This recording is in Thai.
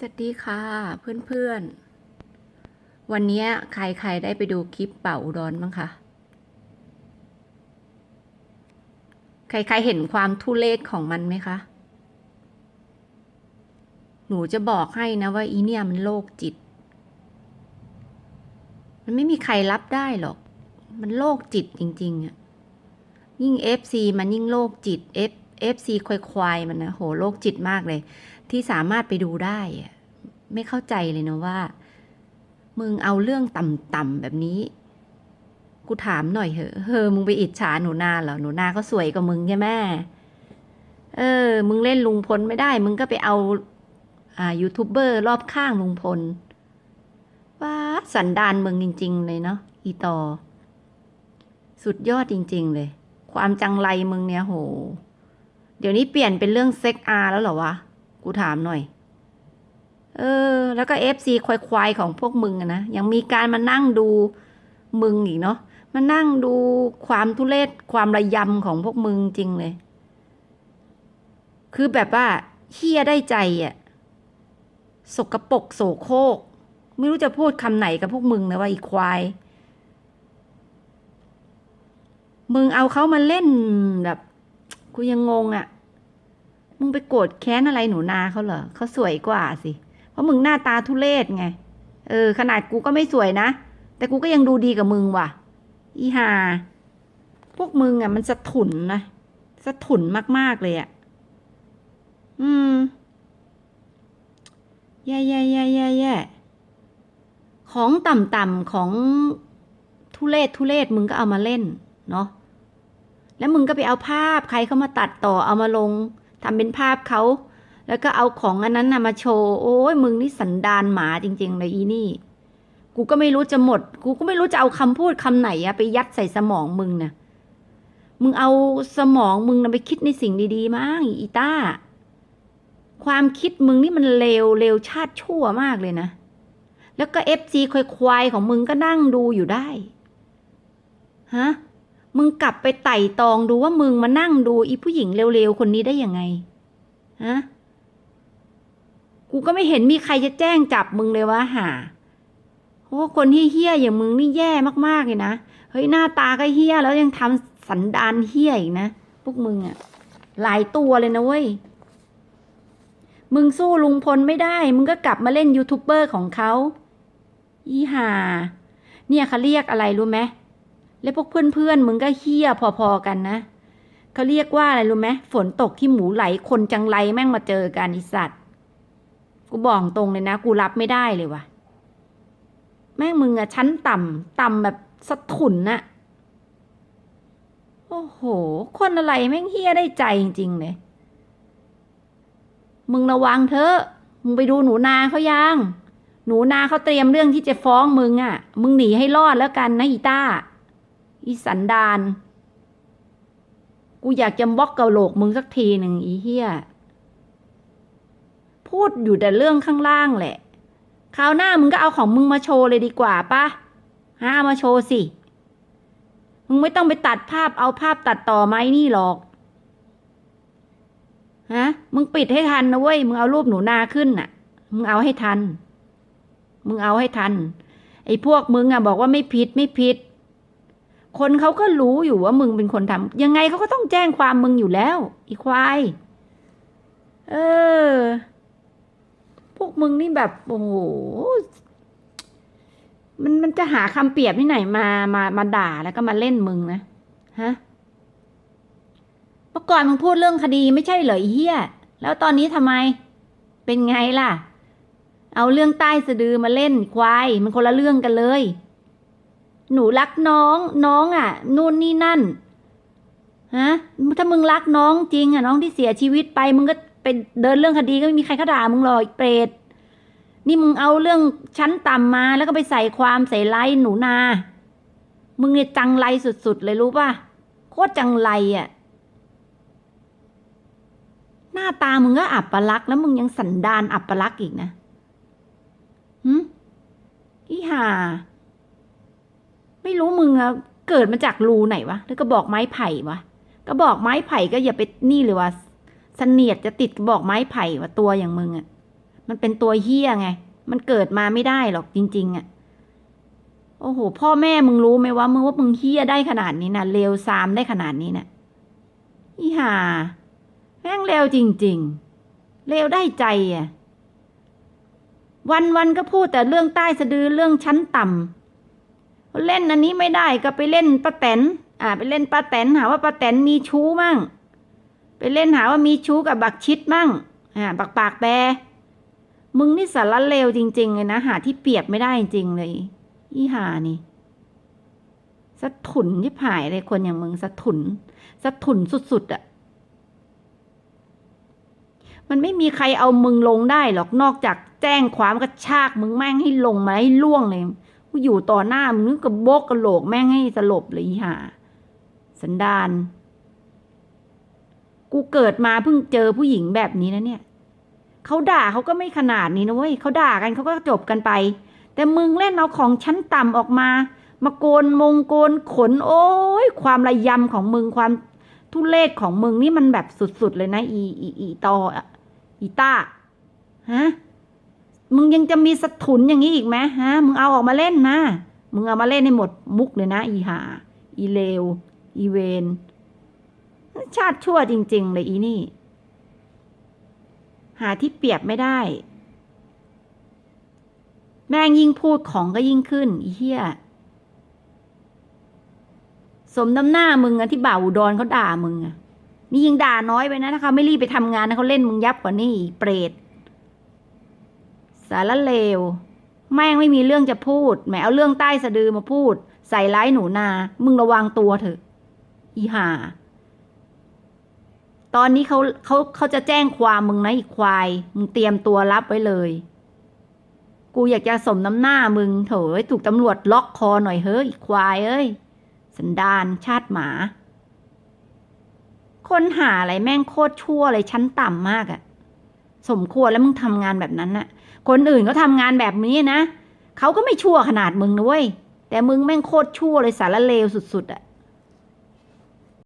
สวัสดีค่ะเพื่อนๆ วันนี้ใครๆได้ไปดูคลิปเป่าอุดรบ้างคะใครๆเห็นความทุเลศของมันไหมคะ หนูจะบอกให้นะว่าอีเนี่ยมันโรคจิต มันไม่มีใครรับได้หรอก มันโรคจิตจริงๆอะยิ่ง FC มันยิ่งโรคจิต F FC ควายมันนะโหโรคจิตมากเลย ที่สามารถไปดูได้อะไม่เข้าใจเลยนะว่า มึงเอาเรื่องต่ำๆแบบนี้ กูถามหน่อยเหอะเฮอมึงไปอิจฉาหนูนาเหรอหนูนาก็สวยกว่ามึงใช่ไหมเออ มึงเล่นลุงพลไม่ได้ มึงก็ไปเอา อ่ายูทูบเบอร์รอบข้างลุงพลว่าสันดานมึงจริง ๆ เลยเนาะอีตอสุดยอดจริง ๆ เลย ความจังไรมึงเนี่ยโห เดี๋ยวนี้เปลี่ยนเป็นเรื่องเซ็กอาร์แล้วเหรอวะ กูถามหน่อย เออ แล้วก็เอฟซีควายๆของพวกมึงอะนะ ยังมีการมานั่งดูมึงอีกเนาะ มานั่งดูความทุเรศความระยำของพวกมึงจริงเลย คือแบบว่าเฮียได้ใจอะสกปรกโสโครกไม่รู้จะพูดคำไหนกับพวกมึงนะว่าอีควาย มึงเอาเขามาเล่นแบบ กูยังงงอะ่ะ มึงไปโกรธแค้นอะไรหนูนาเขาเหรอเขาสวยกว่าสิ เพราะมึงหน้าตาทุเรศไง เออ ขนาดกูก็ไม่สวยนะ แต่กูก็ยังดูดีกับมึงว่ะ อีหา พวกมึงอะ มันสะถุนนะ สะถุนมากๆเลยอะ อืม แย่แย่แย่แย่แย่ของต่ำๆของทุเลศทุเลศมึงก็เอามาเล่น เนาะ แล้วมึงก็ไปเอาภาพใครเข้ามาตัดต่อเอามาลงทำเป็นภาพเขาแล้วก็เอาของอันนั้นนะมาโชว์โอ้ยมึงนี่สันดานหมาจริง ๆ เลยอีนี่ กูก็ไม่รู้จะหมด กูก็ไม่รู้จะเอาคำพูดคำไหนอะไปยัดใส่สมองมึงนะมึงเอาสมองมึงนะไปคิดในสิ่งดีๆมั้งอีต้า ความคิดมึงนี่มันเลวเลวชาติชั่วมากเลยนะ แล้วก็เอฟซีควายของมึงก็นั่งดูอยู่ได้ฮะ มึงกลับไปไต่ตองดูว่ามึงมานั่งดูอีผู้หญิงเร็วๆคนนี้ได้ยังไงฮะกูก็ไม่เห็นมีใครจะแจ้งจับมึงเลยวะหาโอ้คนที่เฮี้ยอย่างมึงนี่แย่มากๆเลยนะเฮ้ยหน้าตาก็เฮี้ยแล้วยังทำสันดานเฮี้ยอีกนะพวกมึงอะหลายตัวเลยนะเว้ยมึงสู้ลุงพลไม่ได้ มึงก็กลับมาเล่นยูทูบเบอร์ของเขาอีห่าเนี่ยเขาเรียกอะไรรู้ไหม แล้วพวกเพื่อนๆ มึงก็เฮี้ยพอๆกันนะเขาเรียกว่าอะไรรู้ไหมฝนตกที่หมูไหลคนจังไรแม่งมาเจอกันไอสัตว์กูบอกตรงเลยนะ กูรับไม่ได้เลยว่ะ แม่งมึงอะชั้นต่ำต่ำแบบสะถุนน่ะโอ้โห คนอะไรแม่งเฮี้ยได้ใจจริงๆเลย มึงระวังเถอะ มึงไปดูหนูนาเขายัง หนูนาเขาเตรียมเรื่องที่จะฟ้องมึงอะมึงหนีให้รอดแล้วกันนะอีต้า อีสันดาน กูอยากจะบล็อกเกาโหลกมึงสักทีหนึ่งอีเฮียพูดอยู่แต่เรื่องข้างล่างแหละ คราวหน้ามึงก็เอาของมึงมาโชว์เลยดีกว่าปะฮะเอามาโชว์สิ มึงไม่ต้องไปตัดภาพเอาภาพตัดต่อไม้นี่หรอก ฮะ มึงปิดให้ทันนะเว้ย มึงเอารูปหนูนาขึ้นน่ะ มึงเอาให้ทัน มึงเอาให้ทัน ไอ้พวกมึงอะบอกว่าไม่ผิดไม่ผิด คนเขาก็รู้อยู่ว่ามึงเป็นคนทำยังไงเขาก็ต้องแจ้งความมึงอยู่แล้ว อีควาย เออ พวกมึงนี่แบบโอ้โหมันมันจะหาคำเปรียบที่ไหนมามามาด่าแล้วก็มาเล่นมึงนะฮะเมื่อก่อนมึงพูดเรื่องคดีไม่ใช่เหรอไอ้เฮียแล้วตอนนี้ทำไม เป็นไงล่ะ เอาเรื่องใต้สะดือมาเล่นควาย มันคนละเรื่องกันเลย หนูรักน้องน้องอะนู่นนี่นั่นฮะถ้ามึงรักน้องจริงอะน้องที่เสียชีวิตไปมึงก็ไปเดินเรื่องคดีก็ไม่มีใครเขาด่ามึงหรอกเปรตนี่มึงเอาเรื่องชั้นต่ำมาแล้วก็ไปใส่ความใส่ไล่หนูนา มึงเนี่ยจังไรสุดๆเลยรู้ป่ะโคตรจังไรอะหน้าตามึงก็อับปลักแล้วมึงยังสันดานอับปลักอีกนะหืมอีห่า ไม่รู้มึงอะเกิดมาจากรูไหนวะแล้วก็บอกไม้ไผ่วะก็บอกไม้ไผ่ก็อย่าไปนี่เลยวะเสนียดจะติดบอกไม้ไผ่วะตัวอย่างมึงอะมันเป็นตัวเฮี้ยไง มันเกิดมาไม่ได้หรอกจริง ๆอะโอ้โห พ่อแม่มึงรู้ไหมว่ามึงว่ามึงเฮี้ยได้ขนาดนี้นะเลวซามได้ขนาดนี้นะอีห่าแม่งเลวจริง ๆ เลวได้ใจอะ วันวันๆก็พูดแต่เรื่องใต้สะดือเรื่องชั้นต่ำ เล่นอันนี้ไม่ได้ก็ไปเล่นป้าแตนอ่าไปเล่นป้าแตนหาว่าป้าแตนมีชู้มั่ง ไปเล่นหาว่ามีชู้กับบักชิดมั่งอ่าบักปากแปรมึงนี่สารเลวจริง ๆ เลยนะ หาที่เปรียบไม่ได้จริงเลยอีหานี่สะถุนที่ผายเลยคนอย่างมึงสะถุนสะถุนสุดๆอะ่ะ มันไม่มีใครเอามึงลงได้หรอกนอกจากแจ้งความกระชากมึงแม่งให้ลงมาให้ล่วงเลย กูอยู่ต่อหน้ามึงกระโบกกระโหลกแม่งให้สลบเลยอีห่าสันดาน กูเกิดมาเพิ่งเจอผู้หญิงแบบนี้นะเนี่ยเขาด่าเขาก็ไม่ขนาดนี้นะเว้ยเขาด่ากันเขาก็จบกันไป แต่มึงเล่นเอาของชั้นต่ำออกมา มาโกนมงโกนขน โอ้ยความระยำของมึงความทุเลศของมึงนี่มันแบบสุดๆเลยนะ อีอีอีตออะอีต้าฮะ มึงยังจะมีสะทุนอย่างนี้อีกไหมฮะ มึงเอาออกมาเล่นนะ มึงเอามาเล่นให้หมดมุกเลยนะ อีหา อีเลว อีเวน ชาติชั่วจริง ๆ เลยอีนี่ หาที่เปรียบไม่ได้ แม่งยิ่งพูดของก็ยิ่งขึ้น อีเหี้ย สมน้ำหน้ามึงอะที่บ่าวอุดรเขาด่ามึงอะนี่ยังด่าน้อยไปนะ ถ้าเขาไม่รีบไปทำงานนะเขาเล่นมึงยับกว่านี่เปรต สารเลว แม่งไม่มีเรื่องจะพูด แหมเอาเรื่องใต้สะดือมาพูด ใส่ร้ายหนูนา มึงระวังตัวเถอะ อีห่า ตอนนี้เขาเขาเขาจะแจ้งความมึงนะอีควาย มึงเตรียมตัวรับไว้เลย กูอยากจะสมน้ำหน้ามึงเถอะถูกตำรวจล็อกคอหน่อยเฮ้ยอีควายเอ้ย สันดานชาติหมา คนหาอะไรแม่งโคตรชั่วเลยชั้นต่ำมากอะสมควรแล้วมึงทำงานแบบนั้นน่ะ คนอื่นเขาทำงานแบบนี้นะเขาก็ไม่ชั่วขนาดมึงนะเว้ยแต่มึงแม่งโคตรชั่วเลยสารเลวสุด ๆอะ